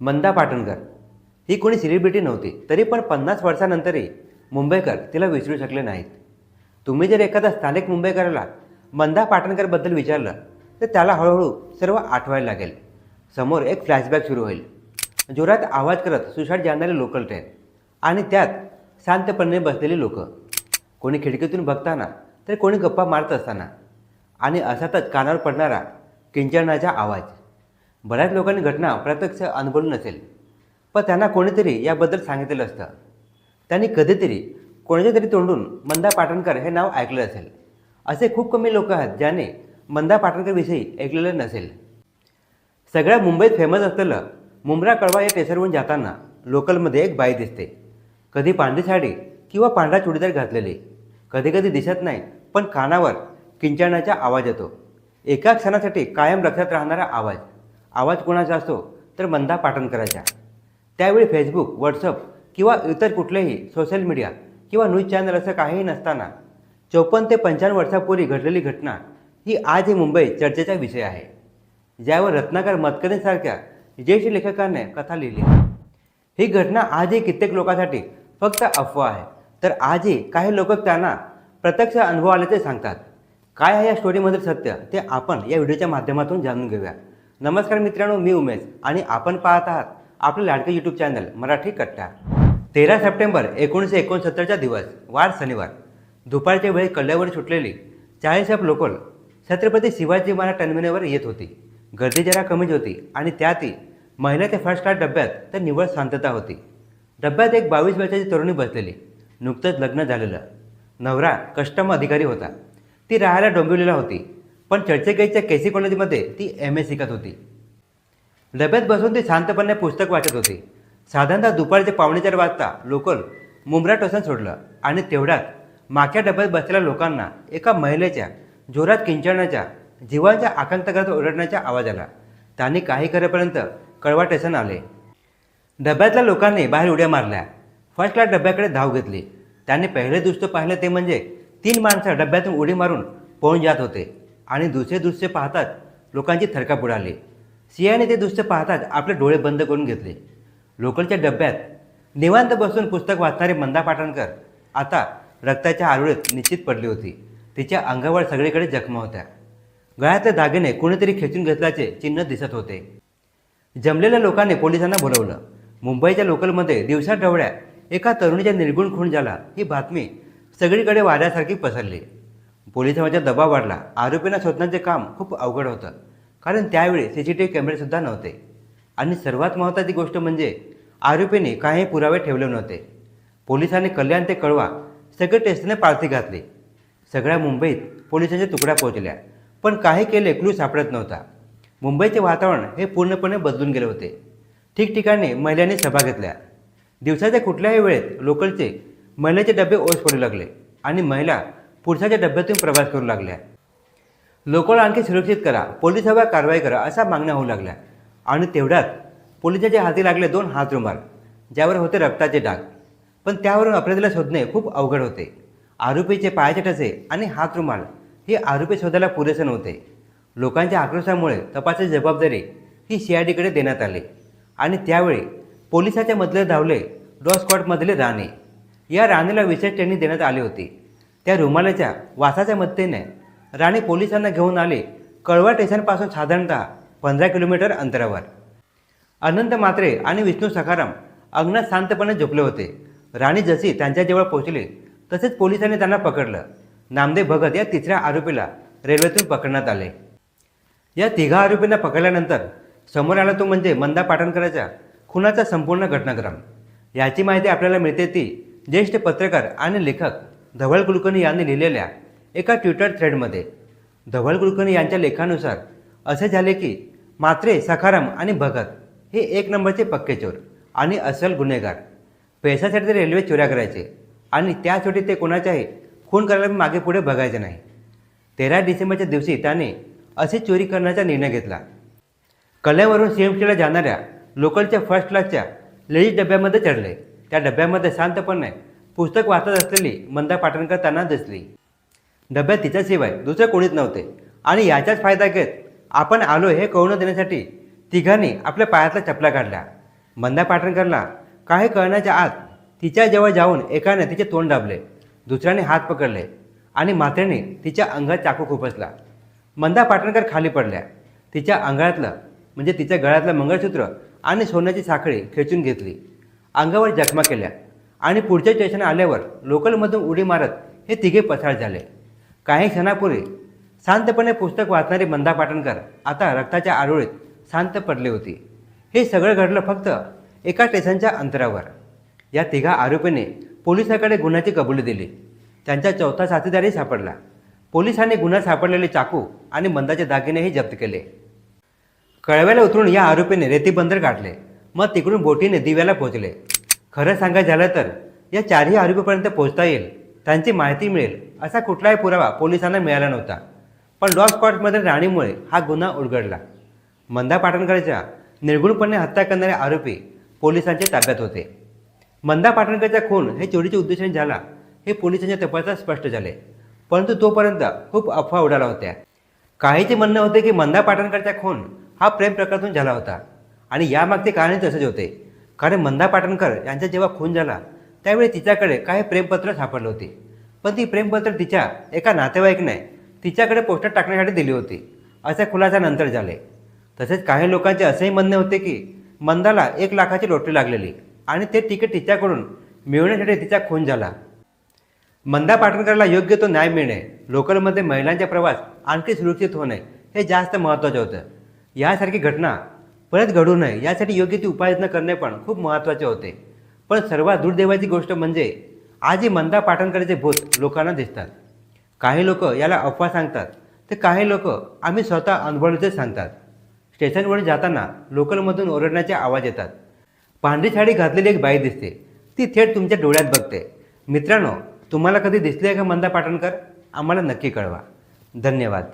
मंदा पाटणकर. ही कोणी सेलिब्रिटी नव्हती तरी पण पन्नास वर्षानंतरही मुंबईकर तिला विसरू शकले नाहीत. तुम्ही जर एखादा स्थानिक मुंबईकराला मंदा पाटणकरबद्दल विचारलं तर त्याला हळूहळू सर्व आठवायला लागेल. समोर एक फ्लॅशबॅक सुरू होईल. जोरात आवाज करत सुसाट जाणारे लोकल ट्रेन आणि त्यात शांतपणे बसलेली लोक. कोणी खिडकीतून बघताना तर कोणी गप्पा मारत असताना. आणि असातच कानावर पडणारा किंचनाचा आवाज. बऱ्याच लोकांनी घटना प्रत्यक्ष अनुभवली नसेल. पण त्यांना कोणीतरी याबद्दल सांगितलेलं असतं. त्यांनी कधीतरी कोणाच्या तरी तोंडून मंदा पाटणकर हे नाव ऐकलं असेल. असे खूप कमी लोक आहेत ज्याने मंदा पाटणकरविषयी ऐकलेलं नसेल. सगळ्या मुंबईत फेमस असलेलं मुंब्रा कळवा या टेसरवरून जाताना लोकलमध्ये एक बाई दिसते. कधी पांढरी साडी किंवा पांढरा चुडीदार घातलेली. कधी कधी दिसत नाही पण कानावर किंचाळण्याचा आवाज येतो. एका क्षणासाठी कायम लक्षात राहणारा आवाज. आवाज कोणाचा असतो तर मंदा पाटणकराचा. त्यावेळी फेसबुक व्हॉट्सअप किंवा इतर कुठलेही सोशल मीडिया किंवा न्यूज चॅनल असं काहीही नसताना चौपन्न ते पंचावन्न वर्षापूर्वी घडलेली घटना ही आज ही मुंबई चर्चेचा विषय आहे. ज्यावर रत्नाकर मतकरींसारख्या ज्येष्ठ लेखकाने कथा लिहिली. ही घटना आजही कित्येक लोकांसाठी फक्त अफवा आहे. तर आजही काही लोक त्यांना प्रत्यक्ष अनुभव आल्याचे सांगतात. काय आहे या स्टोरीमधील सत्य ते आपण या व्हिडिओच्या माध्यमातून जाणून घेऊया. नमस्कार मित्रांनो मी उमेश आणि आपण पाहत आहात आपले लाडके यूट्यूब चॅनल मराठी कट्टा. तेरा सप्टेंबर एकोणीसशे एकोणसत्तरचा दिवस वार शनिवार. दुपारच्या वेळी कल्ल्यावर सुटलेली चाळीस अप लोकल छत्रपती शिवाजी महाराज टर्मिनलवर येत होती. गर्दी जरा कमीच होती आणि त्यातही महिलाच्या फर्स्ट क्लास डब्यात तर निव्वळ शांतता होती. डब्यात एक बावीस वर्षाची तरुणी बसलेली. नुकतंच लग्न झालेलं. नवरा कस्टम अधिकारी होता. ती राहायला डोंबिवलेला होती. पण चर्चेगाईच्या केसी कॉलेजमध्ये ती एम ए शिकत होती. डब्यात बसून ती शांतपणे पुस्तक वाचत होती. साधारणतः दुपारचे पावणे चार वाजता लोकल मुंब्रा टोसन सोडलं आणि तेवढ्यात मागच्या डब्यात बसलेल्या लोकांना एका महिलेच्या जोरात किंचाळण्याच्या जीवांच्या आकांक्षा ओरडण्याचा आवाज आला. त्यांनी काही करेपर्यंत कळवा टेसन आले. डब्यातल्या लोकांनी बाहेर उड्या मारल्या. फर्स्ट क्लास डब्याकडे धाव घेतली. त्यांनी पहिले दृश्य पाहिलं ते म्हणजे तीन माणसं डब्यातून उडी मारून पळून जात होते. आणि दुसरे दृश्य पाहताच लोकांची थरकाप उडाली. सियाने ते दृश्य पाहताच आपले डोळे बंद करून घेतले. लोकलच्या डब्यात निवांत बसून पुस्तक वाचणारे मंदा पाटणकर आता रक्ताच्या आरोळीत निश्चित पडली होती. तिच्या अंगावर सगळीकडे जखमा होत्या. गळ्यातले दागिने कोणीतरी खेचून घेतल्याचे चिन्ह दिसत होते. जमलेल्या लोकांनी पोलिसांना बोलवलं. मुंबईच्या लोकलमध्ये दिवसा डवळ्या एका तरुणीच्या निर्गुण खून झाला. ही बातमी सगळीकडे वाऱ्यासारखी पसरली. पोलिसांचा दबाव वाढला. आरोपींना शोधण्याचे काम खूप अवघड होतं. कारण त्यावेळी सी सी टी व्ही कॅमेरेसुद्धा नव्हते. आणि सर्वात महत्त्वाची गोष्ट म्हणजे आरोपींनी काही पुरावे ठेवले नव्हते. पोलिसांनी कल्याण ते कळवा सगळे टेस्टने पाळती घातली. सगळ्या मुंबईत पोलिसांच्या तुकड्या पोहोचल्या. पण काही केले क्लू सापडत नव्हता. मुंबईचे वातावरण हे पूर्णपणे बदलून गेले होते. ठिकठिकाणी महिलांनी सभा घेतल्या. दिवसाच्या कुठल्याही वेळेत लोकलचे महिलेचे डबे ओस पडू लागले आणि महिला पुरुषाच्या डब्यातून प्रवास करू लागल्या. लोकल आणखी सुरक्षित करा. पोलिसावर कारवाई करा अशा मागण्या होऊ लागल्या. आणि तेवढ्यात पोलिसाच्या हाती लागले दोन हात रुमाल ज्यावर होते रक्ताचे डाग पण त्यावरून अपराधीला शोधणे खूप अवघड होते. आरोपीचे पायाचे ठसे आणि हात रुमाल हे आरोपी शोधायला पुरेसे नव्हते. लोकांच्या आक्रोशामुळे तपासाची जबाबदारी ही सी आय डीकडे देण्यात आली. आणि त्यावेळी पोलिसाच्या मधले धावले डॉ स्क्वॉडमधले राणे. या राणेला विशेष ट्रेनिंग देण्यात आली होती. त्या रुमालाच्या वासाच्या मदतीने राणी पोलिसांना घेऊन आले कळवा स्टेशनपासून साधारणतः पंधरा किलोमीटर अंतरावर. अनंत मात्रे आणि विष्णू सखाराम अंगणात शांतपणे झोपले होते. राणी जशी त्यांच्याजवळ पोहोचले तसेच पोलिसांनी त्यांना पकडलं. नामदेव भगत या तिसऱ्या आरोपीला रेल्वेतून पकडण्यात आले. या तिघा आरोपींना पकडल्यानंतर समोर आला तो म्हणजे मंदा पाटणकराच्या खुनाचा संपूर्ण घटनाक्रम. याची माहिती आपल्याला मिळते ती ज्येष्ठ पत्रकार आणि लेखक धवळ कुलकर्णी यांनी लिहिलेल्या एका ट्विटर थ्रेडमध्ये धवळ कुलकर्णी यांच्या लेखानुसार असे झाले की मात्रे सखाराम आणि भगत हे एक नंबरचे पक्के चोर आणि अस्सल गुन्हेगार. पैशासाठी ते रेल्वे चोऱ्या करायचे आणि त्यासाठी ते कोणाच्याही खून करायला मागे पुढे बघायचे नाही. तेरा डिसेंबरच्या दिवशी त्याने अशी चोरी करण्याचा निर्णय घेतला. कल्यावरून सी एम सीला जाणाऱ्या लोकलच्या फर्स्ट क्लासच्या लेडीज डब्यामध्ये चढले. त्या डब्यामध्ये शांतपणे पुस्तक वाचत असलेली मंदा पाटणकर त्यांना दिसली. डब्यात तिच्याशिवाय दुसरे कोणीच नव्हते. आणि याचाच फायदा घेत आपण आलो हे कळून देण्यासाठी तिघांनी आपल्या पायातल्या चपला काढल्या मंदा पाटणकरला काही कळण्याच्या आत तिच्या जवळ जाऊन एकाने तिचे तोंड दाबले. दुसऱ्याने हात पकडले आणि मात्रेने तिच्या अंगात चाकू खुपसला. मंदा पाटणकर खाली पडल्या. तिच्या अंगातलं म्हणजे तिच्या गळ्यातलं मंगळसूत्र आणि सोन्याची साखळी खेचून घेतली. अंगावर जखमा केल्या. आणि पुढच्या स्टेशन आल्यावर लोकलमधून उडी मारत हे तिघे पसार झाले. काही क्षणापूर्वी शांतपणे पुस्तक वाचणारी मंदा पाटणकर आता रक्ताच्या आरोळीत शांत पडली होती. हे सगळं घडलं फक्त एका स्टेशनच्या अंतरावर. या तिघा आरोपीने पोलिसाकडे गुन्ह्याची कबुली दिली. त्यांचा चौथा साथीदारही सापडला. पोलिसांनी गुन्हा सापडलेले चाकू आणि मंदाचे दागिनेही जप्त केले. कळव्याला उतरून या आरोपीने रेती बंदर काढले मग तिकडून बोटीने दिव्याला पोहोचले खरं सांगायचं झालं तर या चारही आरोपीपर्यंत पोहोचता येईल त्यांची माहिती मिळेल असा कुठलाही पुरावा पोलिसांना मिळाला नव्हता. पण डॉग स्पॉटमध्ये राणीमुळे हा गुन्हा उलगडला. मंदा पाटणकरच्या निर्गुणपणे हत्या करणारे आरोपी पोलिसांच्या ताब्यात होते. मंदा पाटणकरचा खून हे चोरीच्या उद्देशाने झाला हे पोलिसांच्या तपासात स्पष्ट झाले. परंतु तोपर्यंत खूप अफवा उडाल्या होत्या. काहीचे म्हणणं होते की मंदा पाटणकरचा खून हा प्रेम प्रकारातून झाला होता. आणि यामागचे कारण तसेच होते. कारण मंदा पाटणकर यांचा जेव्हा खून झाला त्यावेळी तिच्याकडे काही प्रेमपत्र सापडले होते. पण ती प्रेमपत्र तिच्या एका नातेवाईकने तिच्याकडे पोस्टर टाकण्यासाठी दिली होती. असा खुलासा नंतर झाले. तसेच काही लोकांचे असेही म्हणणे होते की मंदाला एक लाखाची लॉटरी लागलेली आणि ते तिकीट तिच्याकडून मिळवण्यासाठी तिचा खून झाला. मंदा पाटणकरला योग्य तो न्याय मिळणे लोकलमध्ये महिलांचा प्रवास आणखी सुरक्षित होणे हे जास्त महत्त्वाचं होतं. यासारखी घटना परत घडू नये यासाठी योग्य ती उपाययोजना करणे पण खूप महत्त्वाचे होते. पण सर्वात दुर्दैवाची गोष्ट म्हणजे आजही मंदा पाटणकरचे भूत लोकांना दिसतात. काही लोक याला अफवा सांगतात तर काही लोक आम्ही स्वतः अनुभवलेच सांगतात. स्टेशनवर जाताना लोकलमधून ओरडण्याचे आवाज येतात. पांढरी साडी घातलेली एक बाई दिसते. ती थेट तुमच्या डोळ्यात बघते. मित्रांनो तुम्हाला कधी दिसली आहे का मंदा पाटणकर? आम्हाला नक्की कळवा. धन्यवाद.